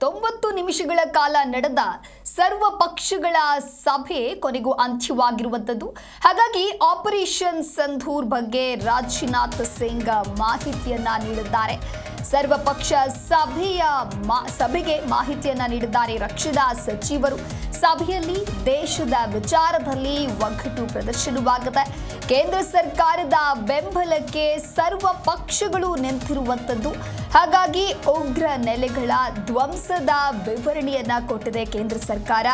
ತೊಂಬತ್ತು ನಿಮಿಷಗಳ ಕಾಲ ನಡೆದ ಸರ್ವ ಪಕ್ಷಗಳ ಸಭೆ ಕೊನೆಗೂ ಅಂತ್ಯವಾಗಿರುವಂಥದ್ದು. ಹಾಗಾಗಿ ಆಪರೇಷನ್ ಸಂಧೂರ್ ಬಗ್ಗೆ ರಾಜ್ನಾಥ್ ಸಿಂಗ್ ಮಾಹಿತಿಯನ್ನ ನೀಡಿದ್ದಾರೆ. ಸರ್ವಪಕ್ಷ ಸಭೆಯ ಸಭೆಗೆ ಮಾಹಿತಿಯನ್ನ ನೀಡಿದ್ದಾರೆ ರಕ್ಷಣಾ ಸಚಿವರು. ಸಭೆಯಲ್ಲಿ ದೇಶದ ವಿಚಾರದಲ್ಲಿ ಒಗ್ಗಟ್ಟು ಪ್ರದರ್ಶನವಾಗಿದೆ ಕೇಂದ್ರ ಸರ್ಕಾರದ ಬೆಂಬಲಕ್ಕೆ ಸರ್ವ ಪಕ್ಷಗಳು ನಿಂತಿರುವಂಥದ್ದು ಹಾಗಾಗಿ ಉಗ್ರ ನೆಲೆಗಳ ಧ್ವಂಸದ ವಿವರಣೆಯನ್ನ ಕೊಟ್ಟಿದೆ ಕೇಂದ್ರ ಸರ್ಕಾರ.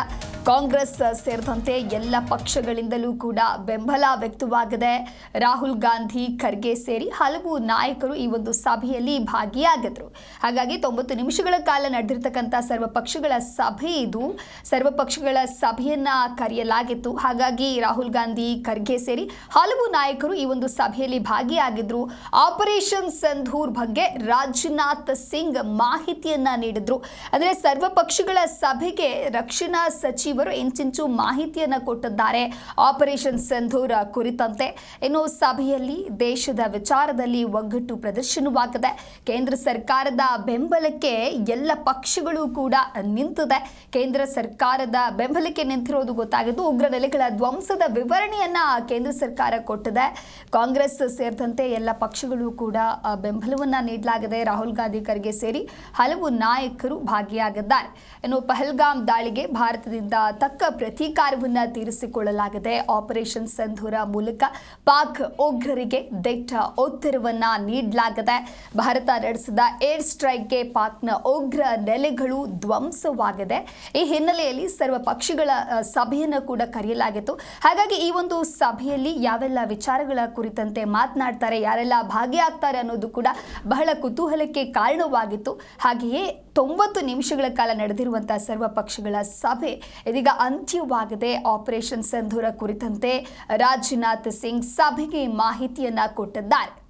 ಕಾಂಗ್ರೆಸ್ ಸೇರಿದಂತೆ ಎಲ್ಲ ಪಕ್ಷಗಳಿಂದಲೂ ಕೂಡ ಬೆಂಬಲ ವ್ಯಕ್ತವಾಗಿದೆ. ರಾಹುಲ್ ಗಾಂಧಿ, ಖರ್ಗೆ ಸೇರಿ ಹಲವು ನಾಯಕರು ಈ ಒಂದು ಸಭೆಯಲ್ಲಿ ಭಾಗಿಯಾಗಿದ್ರು. ಹಾಗಾಗಿ ತೊಂಬತ್ತು ನಿಮಿಷಗಳ ಕಾಲ ನಡೆದಿರ್ತಕ್ಕಂಥ ಸರ್ವ ಪಕ್ಷಗಳ ಸಭೆ ಇದು. ಸರ್ವ ಪಕ್ಷಗಳ ಸಭೆಯನ್ನ ಕರೆಯಲಾಗಿತ್ತು. ಹಾಗಾಗಿ ರಾಹುಲ್ ಗಾಂಧಿ, ಖರ್ಗೆ ಸೇರಿ ಹಲವು ನಾಯಕರು ಈ ಒಂದು ಸಭೆಯಲ್ಲಿ ಭಾಗಿಯಾಗಿದ್ರು. ಆಪರೇಷನ್ ಸಂಧೂರ್ ಬಗ್ಗೆ ರಾಜನಾಥ್ ಸಿಂಗ್ ಮಾಹಿತಿಯನ್ನ ನೀಡಿದ್ರು. ಅಂದ್ರೆ ಸರ್ವ ಪಕ್ಷಗಳ ಸಭೆಗೆ ರಕ್ಷಣಾ ಸಚಿವರು ಇಂಚಿಂಚು ಮಾಹಿತಿಯನ್ನ ಕೊಟ್ಟಿದ್ದಾರೆ. ಆಪರೇಷನ್ ಸಂಧೂರ್ ಕುರಿತಂತೆ ಇನ್ನು ಸಭೆಯಲ್ಲಿ ದೇಶದ ವಿಚಾರದಲ್ಲಿ ಒಗ್ಗಟ್ಟು ಪ್ರದರ್ಶನವಾಗಿದೆ. ಕೇಂದ್ರ ಸರ್ಕಾರದ ಬೆಂಬಲಕ್ಕೆ ಎಲ್ಲ ಪಕ್ಷಗಳು ಕೂಡ ನಿಂತಿದೆ. ಕೇಂದ್ರ ಸರ್ಕಾರದ ಬೆಂಬಲಕ್ಕೆ ನಿಂತಿರೋದು ಗೊತ್ತಾಗಿದ್ದು ಉಗ್ರ ನೆಲೆಗಳ ಧ್ವಂಸದ ವಿವರಣೆಯನ್ನ ಕೇಂದ್ರ ಸರ್ಕಾರ ಕೊಟ್ಟಿದೆ. ಕಾಂಗ್ರೆಸ್ ಸೇರಿದಂತೆ ಎಲ್ಲ ಪಕ್ಷಗಳು ಕೂಡ ಬೆಂಬಲವನ್ನ ನೀಡಲಾಗಿದೆ. ರಾಹುಲ್ ಗಾಂಧಿ ಖರ್ಗೆ ಸೇರಿ ಹಲವು ನಾಯಕರು ಭಾಗಿಯಾಗಿದ್ದಾರೆ. ಇನ್ನು ಪಹಲ್ಗಾಮ್ ದಾಳಿಗೆ ಭಾರತದಿಂದ ತಕ್ಕ ಪ್ರತೀಕಾರವನ್ನು ತೀರಿಸಿಕೊಳ್ಳಲಾಗಿದೆ. ಆಪರೇಷನ್ ಸಂಧೂರ ಮೂಲಕ ಪಾಕ್ ಉಗ್ರರಿಗೆ ದಿಟ್ಟ ಒತ್ತರವನ್ನು ನೀಡಲಾಗಿದೆ. ಭಾರತ ನಡೆಸಿದ ಏರ್ ಸ್ಟ್ರೈಕ್ಗೆ ಪಾಕ್ನ ಉಗ್ರ ನೆಲೆಗಳು ಧ್ವಂಸವಾಗಿದೆ. ಈ ಹಿನ್ನೆಲೆಯಲ್ಲಿ ಸರ್ವ ಪಕ್ಷಗಳ ಸಭೆಯನ್ನು ಕೂಡ ಕರೆಯಲಾಗಿತ್ತು. ಹಾಗಾಗಿ ಈ ಒಂದು ಸಭೆಯಲ್ಲಿ ಯಾವೆಲ್ಲ ವಿಚಾರಗಳ ಕುರಿತಂತೆ ಮಾತನಾಡ್ತಾರೆ, ಯಾರೆಲ್ಲ ಭಾಗಿಯಾಗ್ತಾರೆ ಅನ್ನೋದು ಕೂಡ ಬಹಳ ಕುತೂಹಲಕ್ಕೆ ಕಾರಣವಾಗಿತ್ತು. ಹಾಗೆಯೇ ತೊಂಬತ್ತು ನಿಮಿಷಗಳ ಕಾಲ ನಡೆದಿರುವಂತಹ ಸರ್ವ ಪಕ್ಷಗಳ ಸಭೆ ಇದೀಗ ಅಂತ್ಯವಾಗದೆ. ಆಪರೇಷನ್ ಸಂಧೂರ ಕುರಿತಂತೆ ರಾಜನಾಥ್ ಸಿಂಗ್ ಸಭೆಗೆ ಮಾಹಿತಿಯನ್ನ ಕೊಟ್ಟಿದ್ದಾರೆ.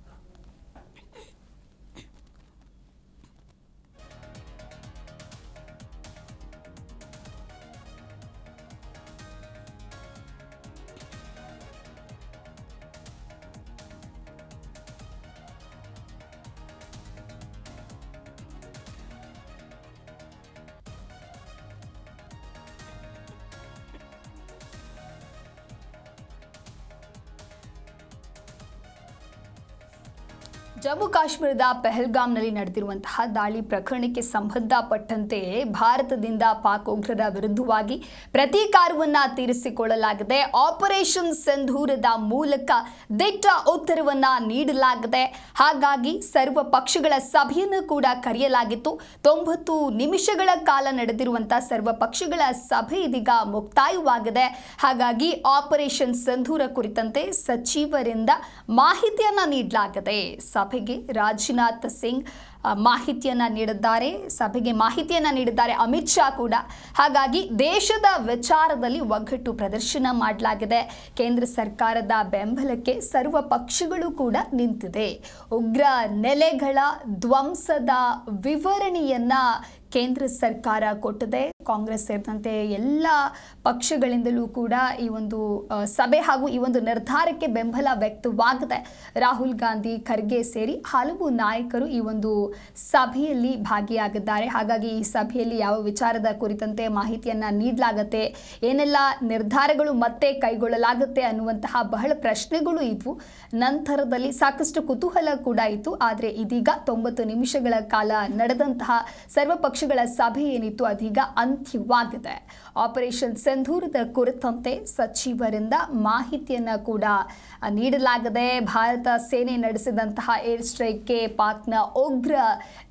ಜಮ್ಮು ಕಾಶ್ಮೀರದ ಪೆಹಲ್ಗಾಮ್ನಲ್ಲಿ ನಡೆದಿರುವಂತಹ ದಾಳಿ ಪ್ರಕರಣಕ್ಕೆ ಸಂಬಂಧಪಟ್ಟಂತೆ ಭಾರತದಿಂದ ಪಾಕ್ ಉಗ್ರರ ವಿರುದ್ಧವಾಗಿ ಪ್ರತೀಕಾರವನ್ನು ತೀರಿಸಿಕೊಳ್ಳಲಾಗಿದೆ. ಆಪರೇಷನ್ ಸಿಂಧೂರದ ಮೂಲಕ ದಿಟ್ಟ ಉತ್ತರವನ್ನು ನೀಡಲಾಗಿದೆ. ಹಾಗಾಗಿ ಸರ್ವ ಪಕ್ಷಗಳ ಸಭೆಯನ್ನು ಕೂಡ ಕರೆಯಲಾಗಿತ್ತು. ತೊಂಬತ್ತು ನಿಮಿಷಗಳ ಕಾಲ ನಡೆದಿರುವಂತಹ ಸರ್ವ ಪಕ್ಷಗಳ ಸಭೆ ಇದೀಗ ಮುಕ್ತಾಯವಾಗಿದೆ. ಹಾಗಾಗಿ ಆಪರೇಷನ್ ಸಿಂಧೂರ ಕುರಿತಂತೆ ಸಚಿವರಿಂದ ಮಾಹಿತಿಯನ್ನು ನೀಡಲಾಗಿದೆ. ಸಭೆಗೆ ರಾಜನಾಥ್ ಸಿಂಗ್ ಆ, ಮಾಹಿತಿಯನ್ನ ನೀಡಿದ್ದಾರೆ, ಸಭೆಗೆ ಮಾಹಿತಿಯನ್ನು ನೀಡಿದ್ದಾರೆ ಅಮಿತ್ ಶಾ ಕೂಡ. ಹಾಗಾಗಿ ದೇಶದ ವಿಚಾರದಲ್ಲಿ ಒಗ್ಗಟ್ಟು ಪ್ರದರ್ಶನ ಮಾಡಲಾಗಿದೆ. ಕೇಂದ್ರ ಸರ್ಕಾರದ ಬೆಂಬಲಕ್ಕೆ ಸರ್ವ ಪಕ್ಷಗಳು ಕೂಡ ನಿಂತಿದೆ. ಉಗ್ರ ನೆಲೆಗಳ ಧ್ವಂಸದ ವಿವರಣೆಯನ್ನು ಕೇಂದ್ರ ಸರ್ಕಾರ ಕೊಟ್ಟಿದೆ. ಕಾಂಗ್ರೆಸ್ ಸೇರಿದಂತೆ ಎಲ್ಲ ಪಕ್ಷಗಳಿಂದಲೂ ಕೂಡ ಈ ಒಂದು ಸಭೆ ಹಾಗೂ ಈ ಒಂದು ನಿರ್ಧಾರಕ್ಕೆ ಬೆಂಬಲ ವ್ಯಕ್ತವಾಗಿದೆ. ರಾಹುಲ್ ಗಾಂಧಿ ಖರ್ಗೆ ಸೇರಿ ಹಲವು ನಾಯಕರು ಈ ಒಂದು ಸಭೆಯಲ್ಲಿ ಭಾಗಿಯಾಗಿದ್ದಾರೆ. ಹಾಗಾಗಿ ಈ ಸಭೆಯಲ್ಲಿ ಯಾವ ವಿಚಾರದ ಕುರಿತಂತೆ ಮಾಹಿತಿಯನ್ನ ನೀಡಲಾಗತ್ತೆ, ಏನೆಲ್ಲ ನಿರ್ಧಾರಗಳು ಮತ್ತೆ ಕೈಗೊಳ್ಳಲಾಗುತ್ತೆ ಅನ್ನುವಂತಹ ಬಹಳ ಪ್ರಶ್ನೆಗಳು ಇದ್ವು. ನಂತರದಲ್ಲಿ ಸಾಕಷ್ಟು ಕುತೂಹಲ ಕೂಡ ಇತ್ತು. ಆದರೆ ಇದೀಗ ತೊಂಬತ್ತು ನಿಮಿಷಗಳ ಕಾಲ ನಡೆದಂತಹ ಸರ್ವ ಪಕ್ಷಗಳ ಸಭೆ ಏನಿತ್ತು, ಅದೀಗ ಅಂತ್ಯವಾಗಿದೆ. ಆಪರೇಷನ್ ಸಿಂಧೂರದ ಕುರಿತಂತೆ ಸಚಿವರಿಂದ ಮಾಹಿತಿಯನ್ನ ಕೂಡ ನೀಡಲಾಗದೆ ಭಾರತ ಸೇನೆ ನಡೆಸಿದಂತಹ ಏರ್ ಸ್ಟ್ರೈಕ್ಗೆ ಪಾಕ್ನ ಉಗ್ರ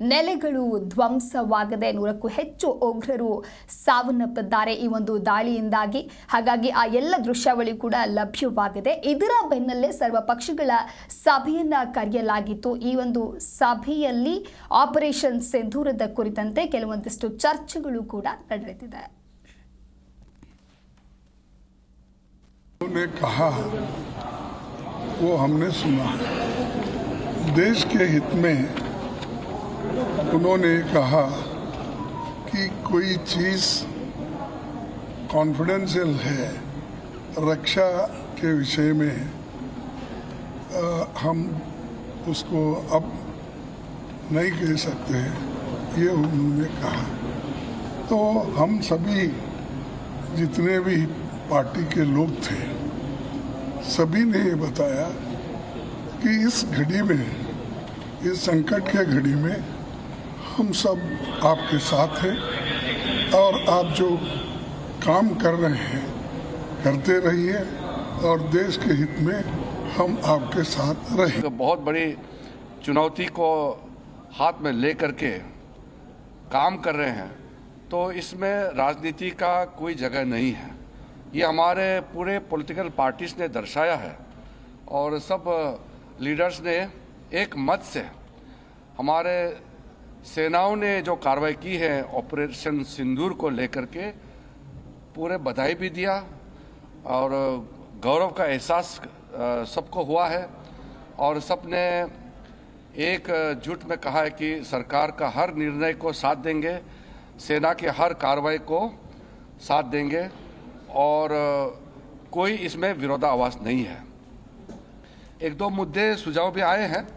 ನೆಲೆಗಳು ಧ್ವಂಸವಾಗಿದೆ ನೂರಕ್ಕೂ ಹೆಚ್ಚು ಉಗ್ರರು ಸಾವನ್ನಪ್ಪಿದ್ದಾರೆ ಈ ಒಂದು ದಾಳಿಯಿಂದಾಗಿ ಹಾಗಾಗಿ ಆ ಎಲ್ಲ ದೃಶ್ಯಾವಳಿ ಕೂಡ ಲಭ್ಯವಾಗಿದೆ ಇದರ ಬೆನ್ನಲ್ಲೇ ಸರ್ವ ಪಕ್ಷಗಳ ಸಭೆಯನ್ನ ಕರೆಯಲಾಗಿತ್ತು ಈ ಒಂದು ಸಭೆಯಲ್ಲಿ ಆಪರೇಷನ್ ಸಿಂಧೂರದ ಕುರಿತಂತೆ ಕೆಲವೊಂದಿಷ್ಟು ಚರ್ಚೆಗಳು ಕೂಡ ನಡೆದಿದೆ उन्होंने कहा वो हमने सुना देश के हित में उन्होंने कहा कि कोई चीज़ कॉन्फिडेंशियल है रक्षा के विषय में अ, हम उसको अब नहीं कह सकते हैं ये उन्होंने कहा। तो हम सभी जितने भी पार्टी के लोग थे सभी ने ये बताया कि इस घड़ी में इस संकट के घड़ी में हम सब आपके साथ हैं और आप जो काम कर रहे हैं, करते रहिए और देश के हित में हम आपके साथ रहें। एक बहुत बड़ी चुनौती को हाथ में ले करके काम कर रहे हैं तो इसमें राजनीति का कोई जगह नहीं है। ये हमारे पूरे पॉलिटिकल पार्टीज़ ने दर्शाया है और सब लीडर्स ने एक मत से हमारे सेनाओं ने जो कार्रवाई की है, ऑपरेशन सिंदूर को लेकर के, पूरे बधाई भी दिया और गौरव का एहसास सबको हुआ है और सबने एक जुट में कहा है कि सरकार का हर निर्णय को साथ देंगे, सेना के हर कार्रवाई को साथ देंगे और कोई इसमें विरोधाभास नहीं है। एक दो मुद्दे, सुझाव भी आए हैं।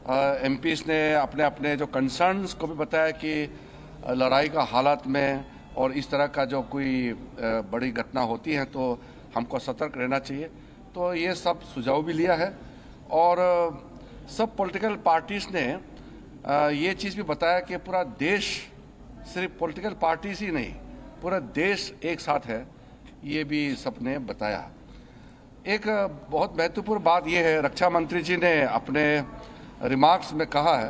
एम ने अपने अपने जो कंसर्न्स को भी बताया कि लड़ाई का हालात में और इस तरह का जो कोई बड़ी घटना होती है तो हमको सतर्क रहना चाहिए। तो ये सब सुझाव भी लिया है और सब पॉलिटिकल पार्टीज़ ने ये चीज़ भी बताया कि पूरा देश सिर्फ़ पॉलिटिकल पार्टीज़ ही नहीं, पूरा देश एक साथ है, ये भी सबने बताया। एक बहुत महत्वपूर्ण बात यह है, रक्षा मंत्री जी ने अपने रिमार्क्स में कहा है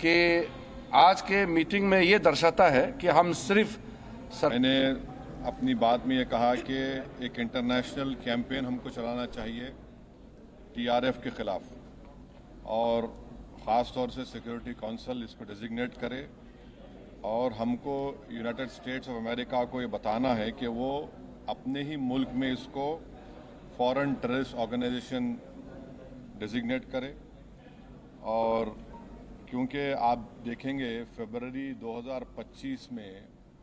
कि आज के मीटिंग में ये दर्शाता है कि हम सिर्फ़ सर मैंने अपनी बात में ये कहा कि एक इंटरनेशनल कैंपेन हमको चलाना चाहिए टीआरएफ के खिलाफ। और ख़ास तौर से सिक्योरिटी काउंसिल इसको डिजिग्नेट करे और हमको यूनाइटेड स्टेट्स ऑफ़ अमेरिका को ये बताना है कि वो अपने ही मुल्क में इसको फॉरेन टेररिस्ट ऑर्गेनाइजेशन डिजिग्नेट करे। और क्योंकि आप देखेंगे, फरवरी 2025 में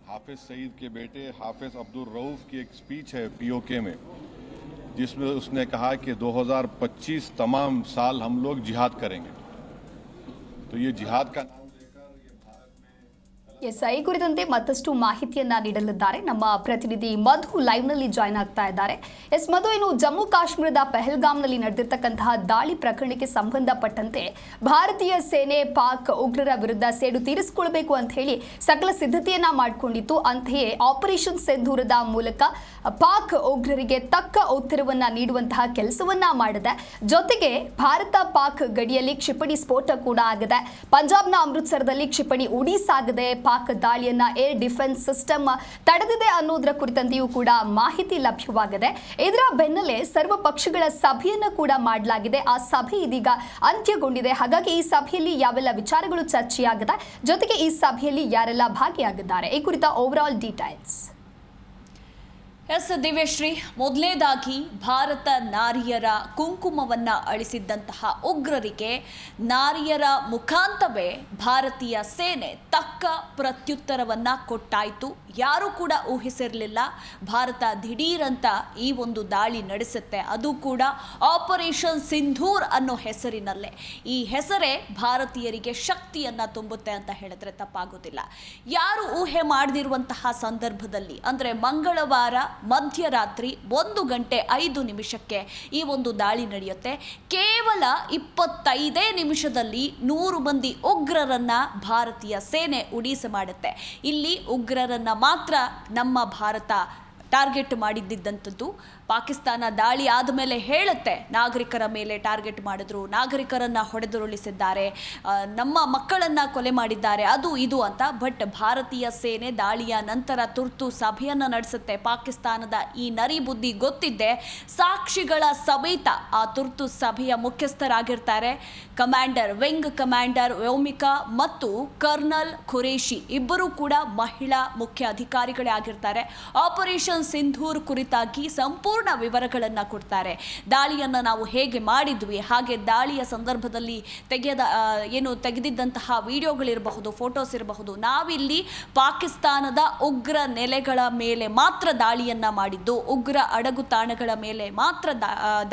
हाफिज सईद के बेटे हाफिज अब्दुल रऊफ की एक स्पीच है पीओके में, जिसमें उसने कहा कि 2025 तमाम साल हम लोग जिहाद करेंगे। तो ये जिहाद का नाम ಎಸ್ ಕುರಿತಂತೆ ಮತ್ತಷ್ಟು ಮಾಹಿತಿಯನ್ನ ನೀಡಲಿದ್ದಾರೆ. ನಮ್ಮ ಪ್ರತಿನಿಧಿ ಮಧು ಲೈವ್ನಲ್ಲಿ ಜಾಯ್ನ್ ಆಗ್ತಾ ಇದ್ದಾರೆ. ಎಸ್ ಮಧು, ಇನ್ನು ಜಮ್ಮು ಕಾಶ್ಮೀರದ ಪಹಲ್ಗಾಮ್ನಲ್ಲಿ ನಡೆದಿರ್ತಕ್ಕಂತಹ ದಾಳಿ ಪ್ರಕರಣಕ್ಕೆ ಸಂಬಂಧಪಟ್ಟಂತೆ ಭಾರತೀಯ ಸೇನೆ ಪಾಕ್ ಉಗ್ರರ ವಿರುದ್ಧ ಸೇಡು ತೀರಿಸಿಕೊಳ್ಬೇಕು ಅಂತ ಹೇಳಿ ಸಕಲ ಸಿದ್ಧತೆಯನ್ನ ಮಾಡಿಕೊಂಡಿತ್ತು. ಅಂತೆಯೇ ಆಪರೇಷನ್ ಸಿಂಧೂರದ ಮೂಲಕ ಪಾಕ್ ಉಗ್ರರಿಗೆ ತಕ್ಕ ಉತ್ತರವನ್ನ ನೀಡುವಂತಹ ಕೆಲಸವನ್ನ ಮಾಡಿದೆ. ಜೊತೆಗೆ ಭಾರತ ಪಾಕ್ ಗಡಿಯಲ್ಲಿ ಕ್ಷಿಪಣಿ ಸ್ಫೋಟ ಕೂಡ ಆಗಿದೆ. ಪಂಜಾಬ್ನ ಅಮೃತ್ಸರದಲ್ಲಿ ಕ್ಷಿಪಣಿ ಉಡಿ ಸಾಗದೆ ಪಾಕ್ ದಾಳಿಯನ್ನ ಏರ್ ಡಿಫೆನ್ಸ್ ಸಿಸ್ಟಮ್ ತಡೆದಿದೆ ಅನ್ನೋದ್ರ ಕುರಿತಂತೆಯೂ ಕೂಡ ಮಾಹಿತಿ ಲಭ್ಯವಾಗಿದೆ. ಇದರ ಬೆನ್ನಲ್ಲೇ ಸರ್ವ ಪಕ್ಷಗಳ ಸಭೆಯನ್ನ ಕೂಡ ಮಾಡಲಾಗಿದೆ. ಆ ಸಭೆ ಇದೀಗ ಅಂತ್ಯಗೊಂಡಿದೆ. ಹಾಗಾಗಿ ಈ ಸಭೆಯಲ್ಲಿ ಯಾವೆಲ್ಲ ವಿಚಾರಗಳು ಚರ್ಚೆಯಾಗಿದೆ, ಜೊತೆಗೆ ಈ ಸಭೆಯಲ್ಲಿ ಯಾರೆಲ್ಲ ಭಾಗಿಯಾಗಿದ್ದಾರೆ, ಈ ಕುರಿತ over all details yes Divyashree ಮೊದಲನೇದಾಗಿ ಭಾರತ ನಾರಿಯರ ಕುಂಕುಮವನ್ನ ಅಳಿಸಿದ್ದಂತಹ ಉಗ್ರರಿಗೆ ನಾರಿಯರ ಮುಖಾಂತವೇ ಭಾರತೀಯ ಸೇನೆ ತಕ್ಕ ಪ್ರತ್ಯುತ್ತರವನ್ನು ಕೊಟ್ಟಾಯಿತು. ಯಾರೂ ಕೂಡ ಊಹಿಸಿರಲಿಲ್ಲ ಭಾರತ ದಿಢೀರಂತ ಈ ಒಂದು ದಾಳಿ ನಡೆಸುತ್ತೆ. ಅದು ಕೂಡ ಆಪರೇಷನ್ ಸಿಂಧೂರ್ ಅನ್ನೋ ಹೆಸರಿನಲ್ಲೇ. ಈ ಹೆಸರೇ ಭಾರತೀಯರಿಗೆ ಶಕ್ತಿಯನ್ನ ತುಂಬುತ್ತೆ ಅಂತ ಹೇಳಿದ್ರೆ ತಪ್ಪಾಗೋದಿಲ್ಲ. ಯಾರು ಊಹೆ ಮಾಡದಿರುವಂತಹ ಸಂದರ್ಭದಲ್ಲಿ, ಅಂದ್ರೆ ಮಂಗಳವಾರ ಮಧ್ಯರಾತ್ರಿ ಒಂದು ಗಂಟೆ ಐದು ನಿಮಿಷಕ್ಕೆ ಈ ಒಂದು ದಾಳಿ ನಡೆಯುತ್ತೆ. ಕೇವಲ ಇಪ್ಪತ್ತೈದೇ ನಿಮಿಷದಲ್ಲಿ ನೂರು ಮಂದಿ ಉಗ್ರರನ್ನ ಭಾರತೀಯ ಸೇನೆ ಉಡೀಸ ಮಾಡುತ್ತೆ. ಇಲ್ಲಿ ಉಗ್ರರನ್ನ ಮಾತ್ರ ನಮ್ಮ ಭಾರತ ಟಾರ್ಗೆಟ್ ಮಾಡಿದ್ದಂಥದ್ದು ಪಾಕಿಸ್ತಾನ ದಾಳಿ ಆದಮೇಲೆ ಹೇಳುತ್ತೆ, ನಾಗರಿಕರ ಮೇಲೆ ಟಾರ್ಗೆಟ್ ಮಾಡಿದ್ರು, ನಾಗರಿಕರನ್ನ ಹೊಡೆದುರುಳಿಸಿದ್ದಾರೆ ನಮ್ಮ ಮಕ್ಕಳನ್ನ ಕೊಲೆ ಮಾಡಿದ್ದಾರೆ, ಅದು ಇದು ಅಂತ. ಬಟ್ ಭಾರತೀಯ ಸೇನೆ ದಾಳಿಯ ನಂತರ ತುರ್ತು ಸಭೆಯನ್ನು ನಡೆಸುತ್ತೆ. ಪಾಕಿಸ್ತಾನದ ಈ ನರಿ ಬುದ್ಧಿ ಗೊತ್ತಿದ್ದೆ ಸಾಕ್ಷಿಗಳ ಸಮೇತ ಆ ತುರ್ತು ಸಭೆಯ ಮುಖ್ಯಸ್ಥರಾಗಿರ್ತಾರೆ. ಕಮಾಂಡರ್ ವಿಂಗ್, ಕಮಾಂಡರ್ ವ್ಯೋಮಿಕಾ ಮತ್ತು ಕರ್ನಲ್ ಖುರೇಶಿ ಇಬ್ಬರೂ ಕೂಡ ಮಹಿಳಾ ಮುಖ್ಯ ಅಧಿಕಾರಿಗಳೇ ಆಗಿರ್ತಾರೆ. ಆಪರೇಷನ್ ಸಿಂಧೂರ್ ಕುರಿತಾಗಿ ಸಂಪೂರ್ಣ ವಿವರಗಳನ್ನು ಕೊಡ್ತಾರೆ. ದಾಳಿಯನ್ನು ನಾವು ಹೇಗೆ ಮಾಡಿದ್ವಿ, ಹಾಗೆ ದಾಳಿಯ ಸಂದರ್ಭದಲ್ಲಿ ತೆಗೆದ ಏನು ತೆಗೆದಿದ್ದಂತಹ ವಿಡಿಯೋಗಳಿರಬಹುದು, ಫೋಟೋಸ್ ಇರಬಹುದು, ನಾವಿಲ್ಲಿ ಪಾಕಿಸ್ತಾನದ ಉಗ್ರ ನೆಲೆಗಳ ಮೇಲೆ ಮಾತ್ರ ದಾಳಿಯನ್ನು ಮಾಡಿದ್ದು, ಉಗ್ರ ಅಡಗು ತಾಣಗಳ ಮೇಲೆ ಮಾತ್ರ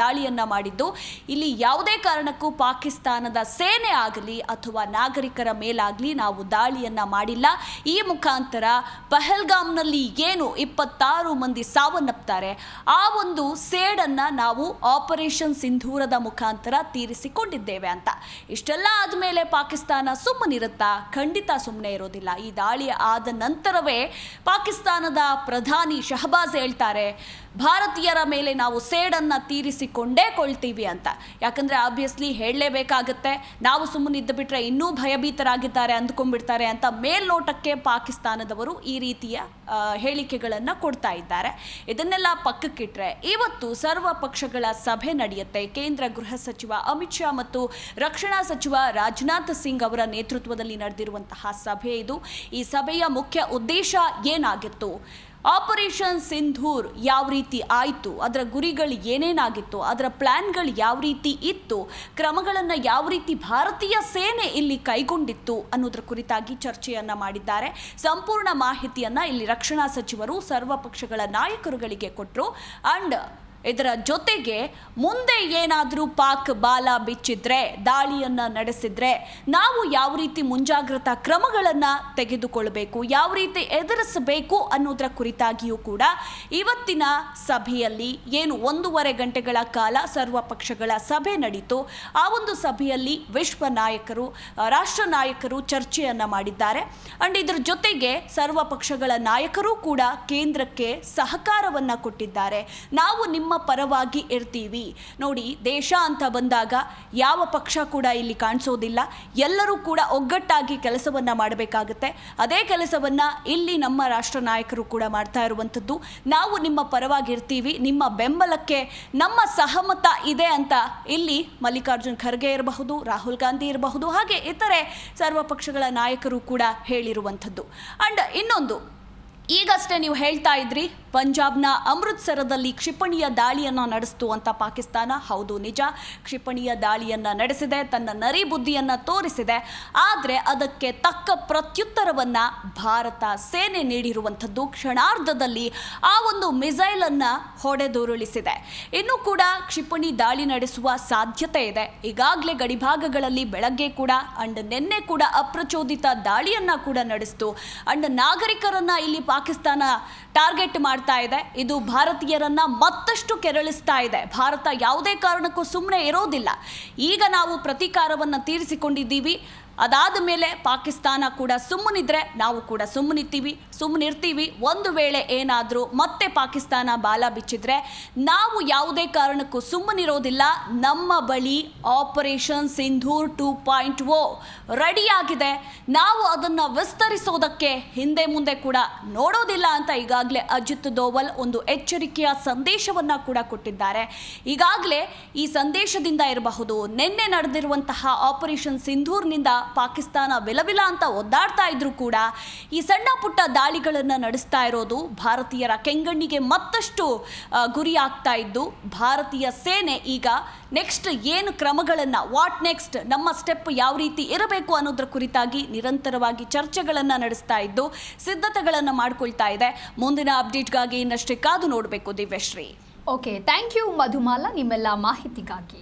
ದಾಳಿಯನ್ನು ಮಾಡಿದ್ದು. ಇಲ್ಲಿ ಯಾವುದೇ ಕಾರಣಕ್ಕೂ ಪಾಕಿಸ್ತಾನದ ಸೇನೆ ಆಗಲಿ ಅಥವಾ ನಾಗರಿಕರ ಮೇಲಾಗಲಿ ನಾವು ದಾಳಿಯನ್ನು ಮಾಡಿಲ್ಲ. ಈ ಮುಖಾಂತರ ಪಹಲ್ಗಾಮ್ನಲ್ಲಿ ಏನು ಇಪ್ಪತ್ತಾರು ಮಂದಿ ಸಾವನ್ನಪ್ತಾರೆ. ಆ ಒಂದು ಸೇಡನ್ನ ನಾವು ಆಪರೇಷನ್ ಸಿಂಧೂರದ ಮುಖಾಂತರ ತೀರಿಸಿಕೊಂಡಿದ್ದೇವೆ ಅಂತ. ಇಷ್ಟೆಲ್ಲ ಆದಮೇಲೆ ಪಾಕಿಸ್ತಾನ ಸುಮ್ಮನಿರುತ್ತಾ ಖಂಡಿತ ಸುಮ್ಮನೆ ಇರೋದಿಲ್ಲ. ಈ ದಾಳಿ ಆದ ನಂತರವೇ ಪಾಕಿಸ್ತಾನದ ಪ್ರಧಾನಿ ಶಹಬಾಜ್ ಹೇಳ್ತಾರೆ ಭಾರತೀಯರ ಮೇಲೆ ನಾವು ಸೇಡನ್ನು ತೀರಿಸಿಕೊಂಡೇ ಕೊಳ್ತೀವಿ ಅಂತ. ಯಾಕಂದರೆ ಆಬ್ವಿಯಸ್ಲಿ ಹೇಳಲೇಬೇಕಾಗತ್ತೆ. ನಾವು ಸುಮ್ಮನಿದ್ದು ಬಿಟ್ಟರೆ ಇನ್ನೂ ಭಯಭೀತರಾಗಿದ್ದಾರೆ ಅಂದ್ಕೊಂಡ್ಬಿಡ್ತಾರೆ ಅಂತ ಮೇಲ್ನೋಟಕ್ಕೆ ಪಾಕಿಸ್ತಾನದವರು ಈ ರೀತಿಯ ಹೇಳಿಕೆಗಳನ್ನು ಕೊಡ್ತಾ ಇದ್ದಾರೆ. ಇದನ್ನೆಲ್ಲ ಪಕ್ಕಕ್ಕಿಟ್ರೆ ಇವತ್ತು ಸರ್ವ ಪಕ್ಷಗಳ ಸಭೆ ನಡೆಯುತ್ತೆ. ಕೇಂದ್ರ ಗೃಹ ಸಚಿವ ಅಮಿತ್ ಶಾ ಮತ್ತು ರಕ್ಷಣಾ ಸಚಿವ ರಾಜನಾಥ್ ಸಿಂಗ್ ಅವರ ನೇತೃತ್ವದಲ್ಲಿ ನಡೆದಿರುವಂತಹ ಸಭೆ ಇದು. ಈ ಸಭೆಯ ಮುಖ್ಯ ಉದ್ದೇಶ ಏನಾಗಿತ್ತು? ಆಪರೇಷನ್ ಸಿಂಧೂರ್ ಯಾವ ರೀತಿ ಆಯಿತು? ಅದರ ಗುರಿಗಳು ಏನೇನಾಗಿತ್ತು? ಅದರ ಪ್ಲ್ಯಾನ್ಗಳು ಯಾವ ರೀತಿ ಇತ್ತು? ಕ್ರಮಗಳನ್ನು ಯಾವ ರೀತಿ ಭಾರತೀಯ ಸೇನೆ ಇಲ್ಲಿ ಕೈಗೊಂಡಿತ್ತು ಅನ್ನೋದ್ರ ಕುರಿತಾಗಿ ಚರ್ಚೆಯನ್ನು ಮಾಡಿದ್ದಾರೆ. ಸಂಪೂರ್ಣ ಮಾಹಿತಿಯನ್ನು ಇಲ್ಲಿ ರಕ್ಷಣಾ ಸಚಿವರು, ಸರ್ವ ಪಕ್ಷಗಳ ನಾಯಕರುಗಳಿಗೆ ಕೊಟ್ಟರು ಅಂಡ್ ಇದರ ಜೊತೆಗೆ ಮುಂದೆ ಏನಾದರೂ ಪಾಕ್ ಬಾಲ ಬಿಚ್ಚಿದ್ರೆ, ದಾಳಿಯನ್ನ ನಡೆಸಿದ್ರೆ ನಾವು ಯಾವ ರೀತಿ ಮುಂಜಾಗ್ರತಾ ಕ್ರಮಗಳನ್ನು ತೆಗೆದುಕೊಳ್ಬೇಕು, ಯಾವ ರೀತಿ ಎದುರಿಸಬೇಕು ಅನ್ನೋದರ ಕುರಿತಾಗಿಯೂ ಕೂಡ ಇವತ್ತಿನ ಸಭೆಯಲ್ಲಿ ಏನು ಒಂದೂವರೆ ಗಂಟೆಗಳ ಕಾಲ ಸರ್ವ ಪಕ್ಷಗಳ ಸಭೆ ನಡೀತು. ಆ ಒಂದು ಸಭೆಯಲ್ಲಿ ವಿಶ್ವ ನಾಯಕರು ರಾಷ್ಟ್ರ ನಾಯಕರು ಚರ್ಚೆಯನ್ನ ಮಾಡಿದ್ದಾರೆ. ಅಂಡ್ ಇದರ ಜೊತೆಗೆ ಸರ್ವ ಪಕ್ಷಗಳ ನಾಯಕರು ಕೂಡ ಕೇಂದ್ರಕ್ಕೆ ಸಹಕಾರವನ್ನು ಕೊಟ್ಟಿದ್ದಾರೆ. ನಾವು ನಿಮ್ಮ ಪರವಾಗಿ ಇರ್ತೀವಿ. ನೋಡಿ, ದೇಶ ಅಂತ ಬಂದಾಗ ಯಾವ ಪಕ್ಷ ಕೂಡ ಇಲ್ಲಿ ಕಾಣಿಸೋದಿಲ್ಲ. ಎಲ್ಲರೂ ಕೂಡ ಒಗ್ಗಟ್ಟಾಗಿ ಕೆಲಸವನ್ನ ಮಾಡಬೇಕಾಗುತ್ತೆ. ಅದೇ ಕೆಲಸವನ್ನ ಇಲ್ಲಿ ನಮ್ಮ ರಾಷ್ಟ್ರ ನಾಯಕರು ಕೂಡ ಮಾಡ್ತಾ ಇರುವಂಥದ್ದು. ನಾವು ನಿಮ್ಮ ಪರವಾಗಿ ಇರ್ತೀವಿ ನಿಮ್ಮ ಬೆಂಬಲಕ್ಕೆ ನಮ್ಮ ಸಹಮತ ಇದೆ ಅಂತ ಇಲ್ಲಿ ಮಲ್ಲಿಕಾರ್ಜುನ್ ಖರ್ಗೆ ಇರಬಹುದು, ರಾಹುಲ್ ಗಾಂಧಿ ಇರಬಹುದು, ಹಾಗೆ ಇತರೆ ಸರ್ವ ಪಕ್ಷಗಳ ನಾಯಕರು ಕೂಡ ಹೇಳಿರುವಂಥದ್ದು. ಅಂಡ್ ಇನ್ನೊಂದು ಈಗಷ್ಟೇ ನೀವು ಹೇಳ್ತಾ ಇದ್ರಿ, ಪಂಜಾಬ್ನ ಅಮೃತ್ಸರದಲ್ಲಿ ಕ್ಷಿಪಣಿಯ ದಾಳಿಯನ್ನ ನಡೆಸ್ತು ಅಂತ ಪಾಕಿಸ್ತಾನ. ಹೌದು, ನಿಜ. ಕ್ಷಿಪಣಿಯ ದಾಳಿಯನ್ನ ನಡೆಸಿದೆ, ತನ್ನ ನರಿ ಬುದ್ಧಿಯನ್ನ ತೋರಿಸಿದೆ. ಆದರೆ ಅದಕ್ಕೆ ತಕ್ಕ ಪ್ರತ್ಯುತ್ತರವನ್ನು ಭಾರತ ಸೇನೆ ನೀಡಿರುವಂಥದ್ದು ಕ್ಷಣಾರ್ಧದಲ್ಲಿ ಆ ಒಂದು ಮಿಸೈಲ್ ಅನ್ನ ಹೊಡೆದುರುಳಿಸಿದೆ. ಇನ್ನು ಕೂಡ ಕ್ಷಿಪಣಿ ದಾಳಿ ನಡೆಸುವ ಸಾಧ್ಯತೆ ಇದೆ. ಈಗಾಗಲೇ ಗಡಿಭಾಗಗಳಲ್ಲಿ ಬೆಳಗ್ಗೆ ಕೂಡ ಅಂಡ್ ನಿನ್ನೆ ಕೂಡ ಅಪ್ರಚೋದಿತ ದಾಳಿಯನ್ನ ಕೂಡ ನಡೆಸಿತು. ಅಂಡ್ ನಾಗರಿಕರನ್ನ ಇಲ್ಲಿ ಪಾಕಿಸ್ತಾನ ಟಾರ್ಗೆಟ್ ಮಾಡ್ತಾ ಇದೆ. ಇದು ಭಾರತೀಯರನ್ನ ಮತ್ತಷ್ಟು ಕೆರಳಿಸ್ತಾ ಇದೆ. ಭಾರತ ಯಾವುದೇ ಕಾರಣಕ್ಕೂ ಸುಮ್ಮನೆ ಇರೋದಿಲ್ಲ. ಈಗ ನಾವು ಪ್ರತೀಕಾರವನ್ನು ತೀರಿಸಿಕೊಂಡಿದ್ದೀವಿ. ಅದಾದ ಮೇಲೆ ಪಾಕಿಸ್ತಾನ ಕೂಡ ಸುಮ್ಮನಿದ್ರೆ ನಾವು ಕೂಡ ಸುಮ್ಮನಿರ್ತೀವಿ ಸುಮ್ಮನಿರ್ತೀವಿ. ಒಂದು ವೇಳೆ ಏನಾದರೂ ಮತ್ತೆ ಪಾಕಿಸ್ತಾನ ಬಾಲ ಬಿಚ್ಚಿದ್ರೆ ನಾವು ಯಾವುದೇ ಕಾರಣಕ್ಕೂ ಸುಮ್ಮನಿರೋದಿಲ್ಲ. ನಮ್ಮ ಬಳಿ operation Sindoor two point O ರೆಡಿಯಾಗಿದೆ. ನಾವು ಅದನ್ನು ವಿಸ್ತರಿಸೋದಕ್ಕೆ ಹಿಂದೆ ಮುಂದೆ ಕೂಡ ನೋಡೋದಿಲ್ಲ ಅಂತ ಈಗಾಗಲೇ ಅಜಿತ್ ದೋವಲ್ ಒಂದು ಎಚ್ಚರಿಕೆಯ ಸಂದೇಶವನ್ನು ಕೂಡ ಕೊಟ್ಟಿದ್ದಾರೆ. ಈಗಾಗಲೇ ಈ ಸಂದೇಶದಿಂದ ಇರಬಹುದು, ನಿನ್ನೆ ನಡೆದಿರುವಂತಹ ಆಪರೇಷನ್ ಸಿಂಧೂರ್ನಿಂದ ಪಾಕಿಸ್ತಾನ ವಿಲವಿಲ ಅಂತ ಒದ್ದಾಡ್ತಾ ಇದ್ರು ಕೂಡ ಈ ಸಣ್ಣ ಪುಟ್ಟ ದಾಳಿಗಳನ್ನು ನಡೆಸ್ತಾ ಇರೋದು ಭಾರತೀಯರ ಕೆಂಗಣ್ಣಿಗೆ ಮತ್ತಷ್ಟು ಗುರಿಯಾಗ್ತಾ ಇದ್ದು ಭಾರತೀಯ ಸೇನೆ ಈಗ ನೆಕ್ಸ್ಟ್ ಏನು ಕ್ರಮಗಳನ್ನು ವಾಟ್ ನೆಕ್ಸ್ಟ್ ನಮ್ಮ ಸ್ಟೆಪ್ ಯಾವ ರೀತಿ ಇರಬೇಕು ಅನ್ನೋದ್ರ ಕುರಿತಾಗಿ ನಿರಂತರವಾಗಿ ಚರ್ಚೆಗಳನ್ನು ನಡೆಸ್ತಾ ಇದ್ದು ಸಿದ್ಧತೆಗಳನ್ನು ಮಾಡಿಕೊಳ್ತಾ ಇದೆ. ಮುಂದಿನ ಅಪ್ಡೇಟ್ಗಾಗಿ ಇನ್ನಷ್ಟೇ ಕಾದು ನೋಡಬೇಕು Divyashree. Okay thank you Madhumala, ನಿಮ್ಮೆಲ್ಲ ಮಾಹಿತಿಗಾಗಿ.